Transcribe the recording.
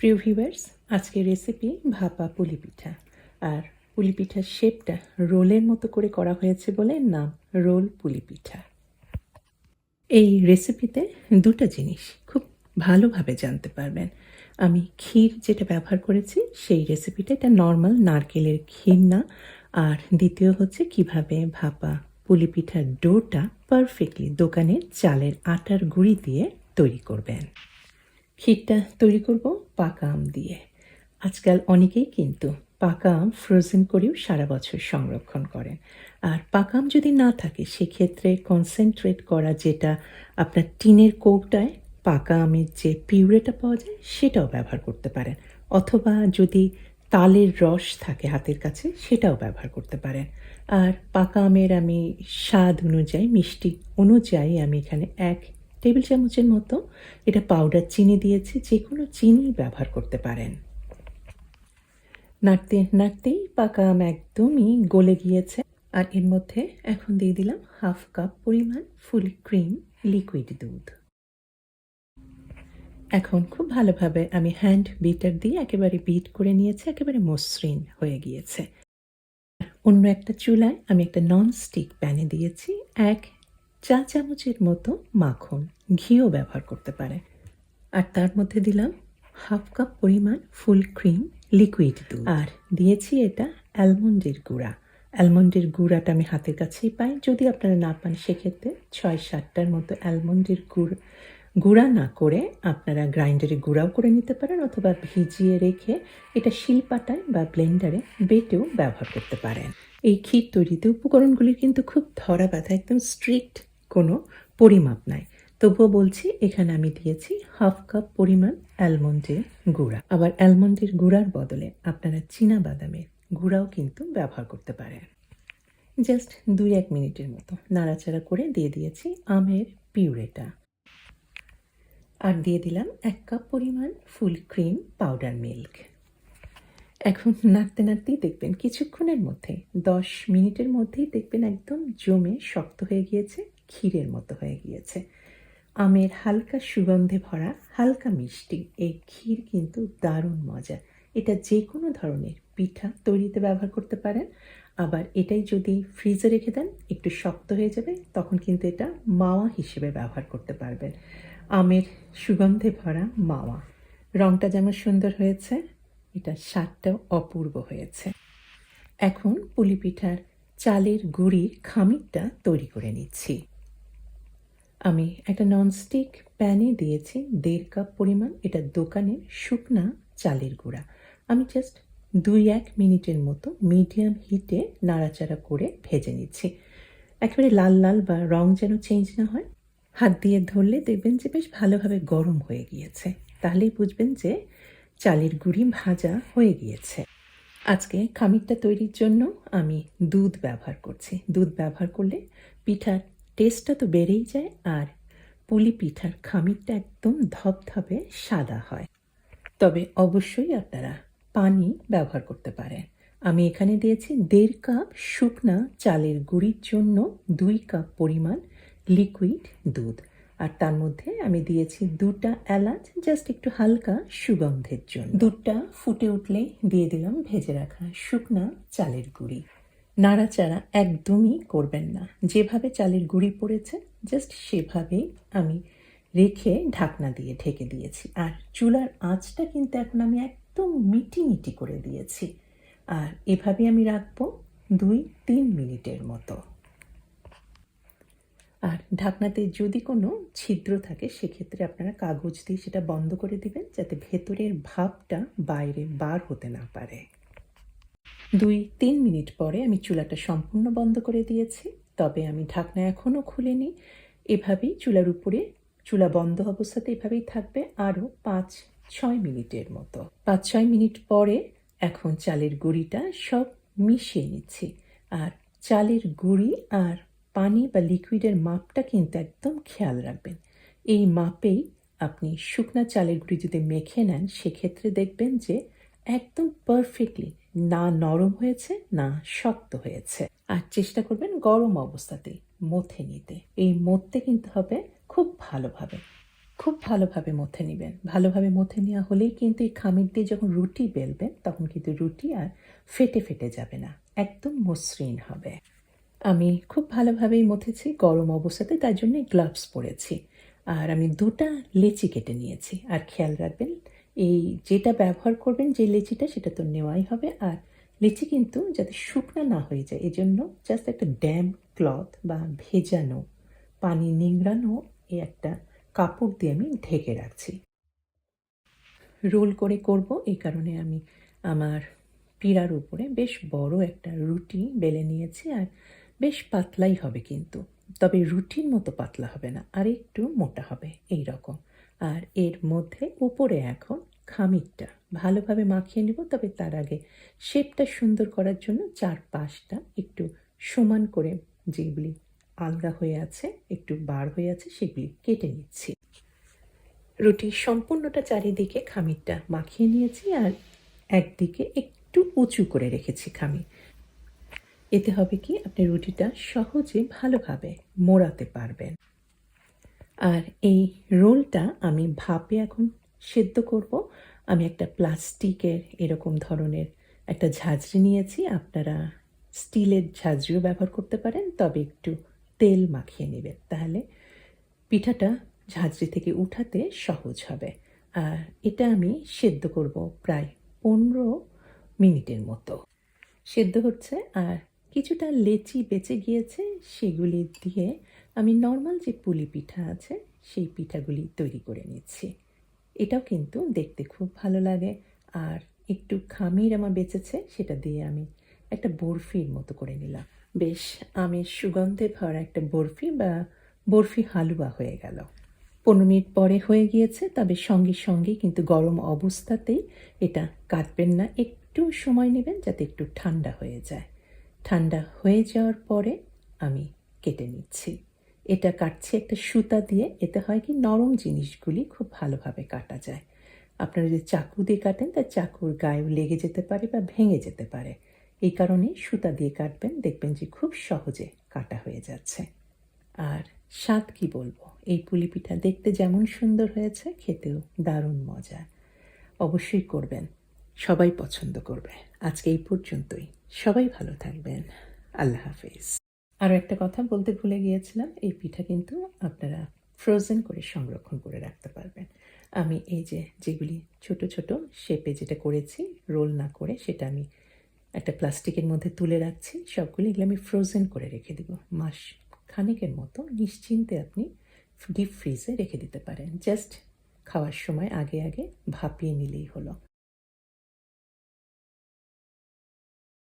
প্রিয় ভিউয়ার্স আজকের রেসিপি ভাপা পুলি পিঠা। আর পুলি পিঠার শেপটা রোলের মতো করে করা হয়েছে বলে নাম রোল পুলি পিঠা। এই রেসিপিতে দুটো জিনিস খুব ভালোভাবে জানতে পারবেন। আমি ক্ষীর যেটা ব্যবহার করেছি, সেই রেসিপিটা এটা নর্মাল নারকেলের ক্ষীর না। আর দ্বিতীয় হচ্ছে কীভাবে ভাপা পুলি পিঠার ডোটা পারফেক্টলি দোকানের চালের আটার গুঁড়ি দিয়ে তৈরি করবেন। ক্ষীরটা তৈরি করব পাকা আম দিয়ে। আজকাল অনেকেই কিন্তু পাকা আম ফ্রোজেন করেও সারা বছর সংরক্ষণ করেন। আর পাকা আম যদি না থাকে, সেক্ষেত্রে কনসেন্ট্রেট করা যেটা আপনার টিনের কোকটায় পাকা আমের যে পিউরেটা পাওয়া যায়, সেটাও ব্যবহার করতে পারেন। অথবা যদি তালের রস থাকে হাতের কাছে, সেটাও ব্যবহার করতে পারেন। আর পাকা আমের আমি স্বাদ অনুযায়ী, মিষ্টি অনুযায়ী আমি এখানে এক টেবিল চামচের মতো এটা পাউডার, চিনি দিয়েছি যে কোনো চিনি ব্যবহার করতে পারেন। নাড়তে, নাড়তেই পাকা আম একদমই গলে গিয়েছে। আর এর মধ্যে এখন দিয়ে দিলাম হাফ কাপ পরিমাণ ফুল ক্রিম লিকুইড দুধ। এখন খুব ভালোভাবে আমি হ্যান্ড বিটার দিয়ে একেবারে বিট করে নিয়েছি, একেবারে মসৃণ হয়ে গিয়েছে। অন্য একটা চুলায় আমি একটা নন স্টিক প্যানে দিয়েছি, এক চা চামচের মতো মাখন ঘিও ব্যবহার করতে পারে। আর তার মধ্যে দিলাম হাফ কাপ পরিমাণ ফুল ক্রিম লিকুইড দুধ। আর দিয়েছি এটা অ্যালমন্ডের গুঁড়া। অ্যালমন্ডের গুঁড়াটা আমি হাতের কাছেই পাই। যদি আপনারা না পান, সেক্ষেত্রে ছয় সাতটার মতো অ্যালমন্ডের গুড়, গুঁড়া না করে আপনারা গ্রাইন্ডারে গুঁড়াও করে নিতে পারেন অথবা ভিজিয়ে রেখে এটা শিলপাটায় বা ব্লেন্ডারে বেটেও ব্যবহার করতে পারেন। এই ক্ষীর তৈরিতে উপকরণগুলির কিন্তু খুব ধরা ব্যথা একদম স্ট্রিক্ট কোনো পরিমাপ নাই। তবুও বলছি, এখানে আমি দিয়েছি হাফ কাপ পরিমাণ অ্যালমন্ডের গুঁড়া। আবার অ্যালমন্ডের গুঁড়ার বদলে আপনারা চীনা বাদামের গুঁড়াও কিন্তু ব্যবহার করতে পারেন। জাস্ট দুই এক মিনিটের মতো নাড়াচাড়া করে দিয়ে দিয়েছি আমের পিউরেটা। আর দিয়ে দিলাম এক কাপ পরিমাণ ফুল ক্রিম পাউডার মিল্ক। এখন নাড়তে নাড়তেই দেখবেন, কিছুক্ষণের মধ্যে, দশ মিনিটের মধ্যেই দেখবেন একদম জমে শক্ত হয়ে গিয়েছে। ক্ষীরের মতো হয়ে গিয়েছে। আমের হালকা সুগন্ধে ভরা, হালকা মিষ্টি, এই ক্ষীর কিন্তু দারুণ মজা। এটা যে কোনো ধরনের পিঠা তৈরিতে ব্যবহার করতে পারেন। আবার এটাই যদি ফ্রিজে রেখে দেন, একটু শক্ত হয়ে যাবে, তখন কিন্তু এটা মাওয়া হিসেবে ব্যবহার করতে পারবেন। আমের সুগন্ধে ভরা মাওয়া। রংটা যেমন সুন্দর হয়েছে, এটা স্বাদটাও অপূর্ব হয়েছে। এখন পুলি পিঠার চালের গুঁড়ির খামিরটা তৈরি করে নিচ্ছি। আমি একটা ননস্টিক প্যানে দিয়েছি, দেড় কাপ পরিমাণ এটা দোকানের শুকনা চালের গুঁড়া। আমি জাস্ট দুই এক মিনিটের মতো মিডিয়াম হিটে নাড়াচাড়া করে ভেজে নিচ্ছি। একেবারে লাল লাল বা রং যেন চেঞ্জ না হয়। হাত দিয়ে ধরলে দেখবেন যে বেশ ভালোভাবে গরম হয়ে গিয়েছে। তাহলেই বুঝবেন যে চালের গুঁড়ি ভাজা হয়ে গিয়েছে। আজকে খামিরটা তৈরির জন্য আমি দুধ ব্যবহার করছি। দুধ ব্যবহার করলে পিঠার টেস্টটা তো বেড়েই যায় আর পুলি পিঠার খামিরটা একদম ধপধপে সাদা হয়। তবে অবশ্যই আপনারা পানি ব্যবহার করতে পারেন। আমি এখানে দিয়েছি দেড় কাপ শুকনা চালের গুঁড়ির জন্য দুই কাপ পরিমাণ লিকুইড দুধ। আর তার মধ্যে আমি দিয়েছি দুটা এলাচ, জাস্ট একটু হালকা সুগন্ধের জন্য। দুধটা ফুটে উঠলে দিয়ে দিলাম ভেজে রাখা শুকনা চালের গুঁড়ি। নাড়াচাড়া একদমই করবেন না। যেভাবে চালের গুঁড়ি পড়েছে জাস্ট সেভাবেই আমি রেখে ঢাকনা দিয়ে ঢেকে দিয়েছি। আর চুলার আঁচটা কিন্তু এখন আমি একদম মিটি মিটি করে দিয়েছি। আর এভাবে আমি রাখব দুই, তিন মিনিটের মতো। আর ঢাকনাতে যদি কোনো ছিদ্র থাকে, সেক্ষেত্রে আপনারা কাগজ দিয়ে সেটা বন্ধ করে দিবেন, যাতে ভেতরের ভাবটা বাইরে বার হতে না পারে। দুই, তিন মিনিট পরে আমি চুলাটা সম্পূর্ণ বন্ধ করে দিয়েছি, তবে আমি ঢাকনা এখনও খুলিনি। এভাবেই চুলার উপরে, চুলা বন্ধ অবস্থাতে এভাবেই থাকবে আরও পাঁচ, ছয় মিনিটের মতো। পাঁচ, ছয় মিনিট পরে এখন চালের গুঁড়িটা সব মিশিয়ে নিচ্ছি। আর চালের গুঁড়ি আর পানি বা লিকুইডের মাপটা কিন্তু একদম খেয়াল রাখবেন। এই মাপেই আপনি শুকনা চালের গুঁড়ি যদি মেখে নেন, সেক্ষেত্রে দেখবেন যে একদম পারফেক্টলি না নরম হয়েছে, না শক্ত হয়েছে। আর চেষ্টা করবেন গরম অবস্থাতেই মথে নিতে। এই মথতে কিন্তু হবে খুব ভালোভাবে। খুব ভালোভাবে মথে নেবেন। ভালোভাবে মথে নেওয়া হলেই কিন্তু এই খামির দিয়ে যখন রুটি বেলবেন, তখন কিন্তু রুটি আর ফেটে ফেটে যাবে না। একদম মসৃণ হবে। আমি খুব ভালোভাবেই মথেছি, গরম অবস্থাতে, তাই জন্য গ্লাভস পরেছি। আর আমি দুটা লেচি কেটে নিয়েছি। আর খেয়াল রাখবেন এই যেটা ব্যবহার করবেন, যে লেচিটা, সেটা তো নেওয়াই হবে। আর লেচি কিন্তু যাতে শুকনা না হয়ে যায় এই জন্য জাস্ট একটা ড্যাম ক্লথ বা ভেজানো, পানি নিংড়ানো এই একটা কাপড় দিয়ে আমি ঢেকে রাখছি। রোল করে করব, এই কারণে আমি আমার পিড়ার উপরে বেশ বড় একটা রুটি বেলে নিয়েছি আর বেশ পাতলাই হবে কিন্তু। তবে রুটির মতো পাতলা হবে না আর একটু মোটা হবে, এই রকম। আর এর মধ্যে উপরে এখন খামিরটা। ভালোভাবে মাখিয়ে নেব, তবে তার আগে শেপটা সুন্দর করার জন্য চার পাঁচটা একটু সমান করে যেগুলি আলগা হয়ে আছে, একটু বার হয়ে আছে, সেগুলি কেটে নিচ্ছি। রুটির সম্পূর্ণটা চারিদিকে খামিরটা মাখিয়ে নিয়েছি আর একদিকে একটু উঁচু করে রেখেছি খামির। এতে হবে কি, আপনি রুটিটা সহজে ভালোভাবে মোড়াতে পারবেন। আর এই রোলটা আমি ভাপে এখন সেদ্ধ করব। আমি একটা প্লাস্টিকের এরকম ধরনের একটা ঝাঁঝরি নিয়েছি। আপনারা স্টিলের ঝাঁঝরিও ব্যবহার করতে পারেন, তবে একটু তেল মাখিয়ে নেবেন। তাহলে পিঠাটা ঝাঁঝরি থেকে উঠাতে সহজ হবে। আর এটা আমি সেদ্ধ করব প্রায় পনেরো মিনিটের মতো। সেদ্ধ হচ্ছে আর কিছুটা লেচি বেঁচে গিয়েছে, সেগুলি দিয়ে আমি নর্মাল যে পুলি পিঠা আছে, সেই পিঠাগুলি তৈরি করে নিচ্ছি। এটাও কিন্তু দেখতে খুব ভালো লাগে। আর একটু খামির আমার বেঁচেছে, সেটা দিয়ে আমি একটা বরফির মতো করে নিলাম। বেশ, আমের সুগন্ধে ভরা একটা বরফি বা বরফি হালুয়া হয়ে গেল। পনেরো মিনিট পরে হয়ে গিয়েছে, তবে সঙ্গে সঙ্গে কিন্তু গরম অবস্থাতেই এটা কাটবেন না। একটু সময় নেবেন যাতে একটু ঠান্ডা হয়ে যায়। ঠান্ডা হয়ে যাওয়ার পরে আমি কেটে নিচ্ছি। এটা কাটছি একটা সুতা দিয়ে। এতে হয় কি নরম জিনিসগুলি খুব ভালোভাবে কাটা যায়। আপনারা যদি চাকু দিয়ে কাটেন, তা চাকুর গায়েও লেগে যেতে পারে বা ভেঙে যেতে পারে। এই কারণে সুতা দিয়ে কাটবেন, দেখবেন যে খুব সহজে কাটা হয়ে যাচ্ছে। আর স্বাদ কি বলব? এই পুলি পিঠা দেখতে যেমন সুন্দর হয়েছে, খেতেও দারুণ মজা। অবশ্যই করবেন। সবাই পছন্দ করবে। আজকে এই পর্যন্তই। সবাই ভালো থাকবেন। আল্লাহ হাফিজ। আরও একটা কথা বলতে ভুলে গিয়েছিলাম, এই পিঠা কিন্তু আপনারা ফ্রোজেন করে সংরক্ষণ করে রাখতে পারবেন। আমি এই যে যেগুলি ছোট ছোট শেপে যেটা করেছি রোল না করে সেটা আমি একটা প্লাস্টিকের মধ্যে তুলে রাখছি, সবগুলি এগুলো আমি ফ্রোজেন করে রেখে দিব। মাস খানিকের মতো নিশ্চিন্তে আপনি ডিপ ফ্রিজে রেখে দিতে পারেন। জাস্ট খাওয়ার সময় আগে আগে ভাপিয়ে নিলেই হলো।